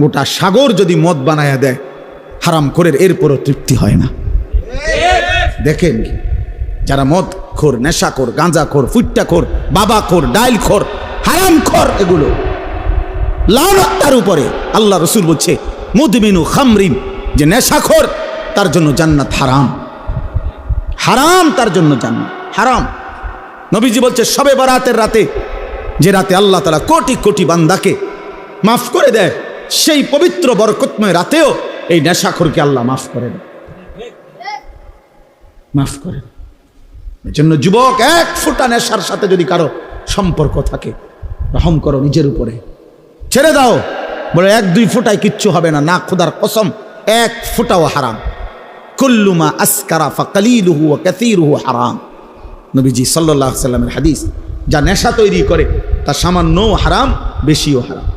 গোটা সাগর যদি মদ বানায়া দেয়, হারাম করে এরপরও তৃপ্তি হয় না। দেখেন যারা মদ খোর, নেশা খোর, গাঁজা খোর ফুট্টা খোর, বাবা খোর, ডাইল খোর, হারাম খোর এগুলো লানত উপরে আল্লাহ রসুল বলছে, মুদমিনু খামরিন যে নেশাখোর তার জন্য জান্নাত হারাম। হারাম তার জন্য জান্নাত, হারাম। নবীজি বলছে, সবে বারাতের রাতে, যে রাতে আল্লাহ তারা কোটি কোটি বান্দাকে মাফ করে দেয় সেই পবিত্র বরকতময় রাতেও এই নেশাখোরকে আল্লাহ মাফ করেন মাফ করেন দেয়। এজন্য যুবক, এক ফোঁটা নেশার সাথে যদি কারও সম্পর্ক থাকে, রহম করো নিজের উপরে। ছেড়ে দাও। বলে এক, দুই ফোঁটায় কিচ্ছু হবে না। না, খোদার কসম, এক ফোঁটাও হারাম। কুল্লুমা আসকারা ফাকালিলুহু কাসীরুহু হারাম। নবীজি সাল্লাল্লাহু আলাইহি সাল্লামের হাদিস, যা নেশা তৈরি করে, তা সামান্যও হারাম, বেশিও হারাম।